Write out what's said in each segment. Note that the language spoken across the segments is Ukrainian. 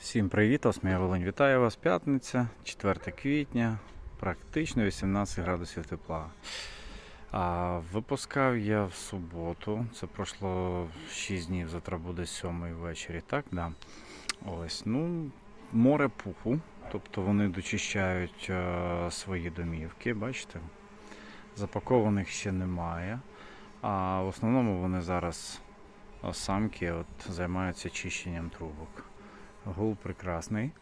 Всім привіт, Осмія Волинь. Вітаю вас п'ятниця, 4 квітня, практично 18 градусів тепла. А, випускав я в суботу, це пройшло 6 днів, завтра буде 7 ввечері, так? Да. Ось, ну, море пуху, тобто вони дочищають е, свої домівки, бачите? Запакованих ще немає. А в основному вони зараз самки от, займаються чищенням трубок. Гул прекрасний.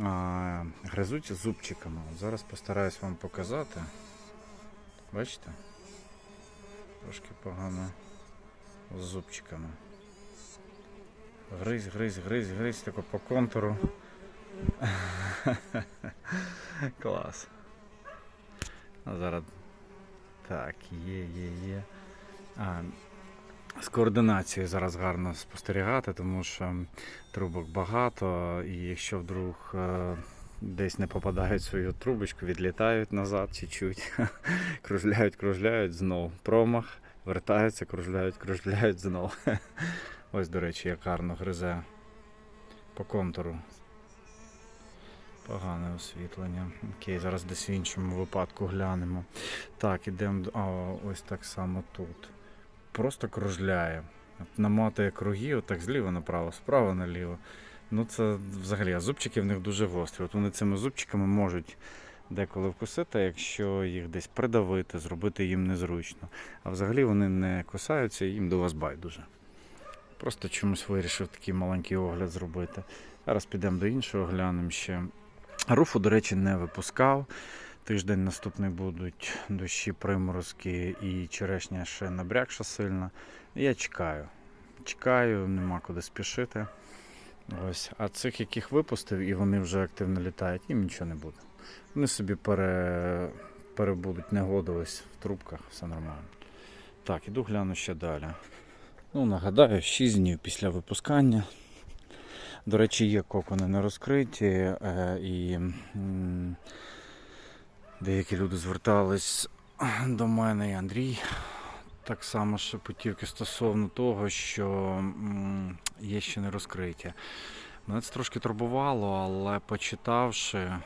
А, гризуть зубчиками. Зараз постараюсь вам показати. Бачите? Трошки погано з зубчиками. Гризь, гризь, гризь, гризь, тако по контуру. Клас. А зараз. Так, є, є, є. А, з координацією зараз гарно спостерігати, тому що трубок багато, і якщо вдруг е, десь не попадають в свою трубочку, відлітають назад чуть-чуть, кружляють, кружляють знов. Промах, вертаються, кружляють, кружляють знов. Ось, до речі, як гарно гризе по контуру. Погане освітлення. Окей, зараз десь в іншому випадку глянемо. Так, ідемо. Ось так само тут. Просто кружляє. От наматує круги, отак зліва направо, справа наліво. Ну це взагалі, а зубчики в них дуже гострі. От вони цими зубчиками можуть деколи вкусити, якщо їх десь придавити, зробити їм незручно. А взагалі вони не кусаються, і їм до вас байдуже. Просто чомусь вирішив такий маленький огляд зробити. Зараз підемо до іншого, глянемо ще. Руфу, до речі, не випускав. Тиждень наступний будуть дощі, приморозки і черешня ще набрякша сильно. Я чекаю. Чекаю, нема куди спішити. Ось. А цих, яких випустив, і вони вже активно літають, їм нічого не буде. Вони собі пере... перебудуть негоду ось в трубках, все нормально. Так, іду гляну ще далі. Ну, нагадаю, 6 днів після випускання. До речі, є кокони не розкриті, е, і деякі люди звертались до мене і Андрій. Так само шепотівки стосовно того, що є ще не розкриті. Мене це трошки турбувало, але почитавши, е,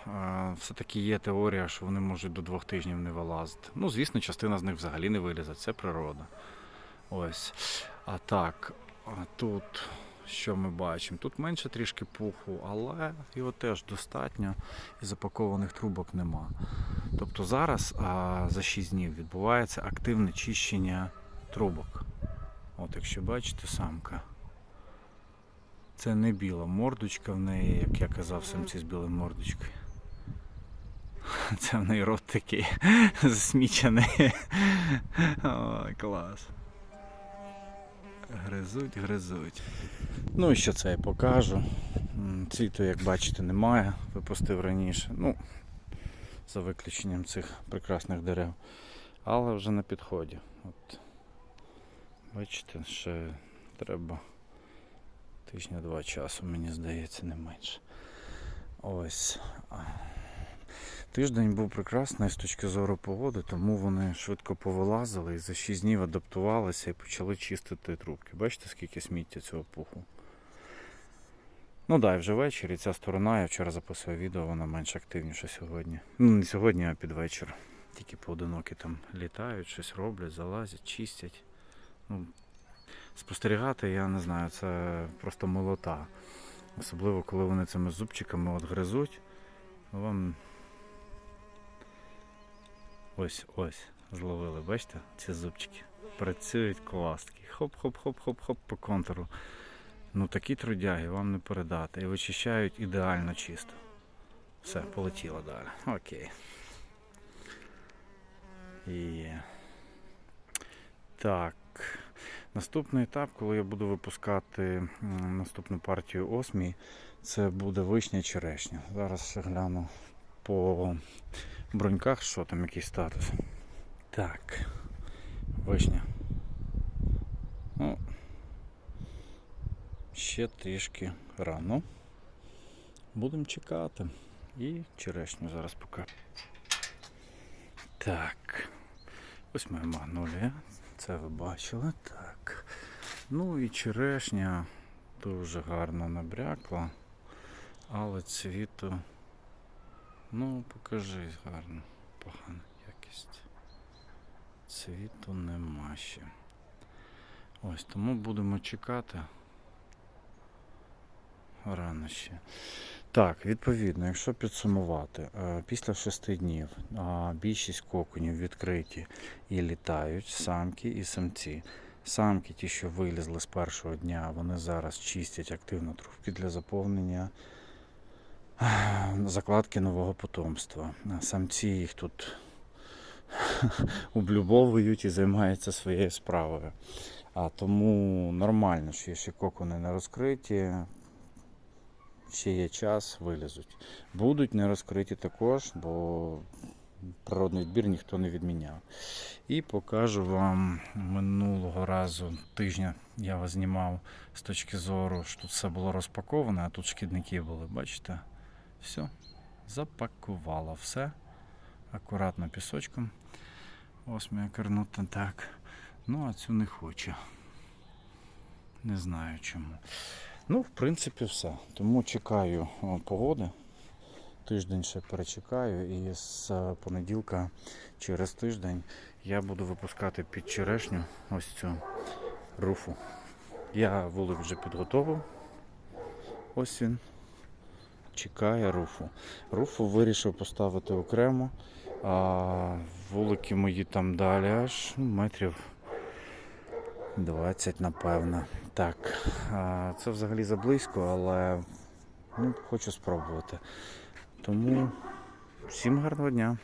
все-таки є теорія, що вони можуть до двох тижнів не вилазити. Ну, звісно, частина з них взагалі не вилізе, це природа. Ось. А так, тут що ми бачимо? Тут менше трішки пуху, але його теж достатньо і запакованих трубок нема. Тобто зараз а, за 6 днів відбувається активне чищення трубок. От якщо бачите, самка. Це не біла мордочка в неї, як я казав, самці з білою мордочкою. Це в неї рот такий засмічений. Ой, клас. Гризуть, гризуть. Ну і що це я покажу. Цвіту, як бачите, немає. Випустив раніше. Ну, за виключенням цих прекрасних дерев. Але вже на підході. От. Бачите, ще треба тижня-два часу, мені здається, не менше. Ось. Тиждень був прекрасний з точки зору погоди, тому вони швидко повилазили і за 6 днів адаптувалися і почали чистити трубки. Бачите, скільки сміття цього пуху. Ну да, і вже ввечері ця сторона, я вчора записував відео, вона менш активніша сьогодні. Ну, не сьогодні, а під вечір. Тільки поодинокі там літають, щось роблять, залазять, чистять. Ну, спостерігати, я не знаю, це просто милота. Особливо, коли вони цими зубчиками от гризуть. Вам ось ось зловили, бачите, ці зубчики. Працюють класки. Хоп-хоп-хоп-хоп-хоп по контуру. Ну такі трудяги вам не передати. І вичищають ідеально чисто. Все, полетіло далі. Окей. І... Так. Наступний етап, коли я буду випускати наступну партію осмій, це буде вишня черешня. Зараз гляну по броньках, що там, який статус. Так. Вишня. Ну, ще трішки рано. Будемо чекати. І черешню зараз покажу. Так. Ось моя магнолія. Це ви бачили. Так. Ну і черешня дуже гарно набрякла. Але цвіту. Ну, покажи гарно. Погана якість. Цвіту нема ще. Ось, тому будемо чекати. Рано ще. Так, відповідно, якщо підсумувати, е, після шести днів більшість коконів відкриті і літають самки і самці. Самки, ті, що вилізли з першого дня, вони зараз чистять активно трубки для заповнення закладки нового потомства. Самці їх тут облюбовують і займаються своєю справою. А тому нормально, що є ще кокони не розкриті, ще є час, вилізуть. Будуть не розкриті також, бо природний відбір ніхто не відміняв. І покажу вам минулого разу тижня я вас знімав з точки зору, що тут все було розпаковане, а тут шкідники були. Бачите? Все, запакувала все. Акуратно пісочком. Ось моя карнута так. Ну, а цю не хочу. Не знаю чому. Ну, в принципі, все. Тому чекаю погоди. Тиждень ще перечекаю, і з е, понеділка через тиждень я буду випускати під черешню ось цю руфу. Я вулик вже підготовив. Ось він. Чекає руфу. Руфу вирішив поставити окремо. А вулики мої там далі аж ну, метрів 20, напевно. Так, це взагалі заблизько, але ну, хочу спробувати. Тому всім гарного дня.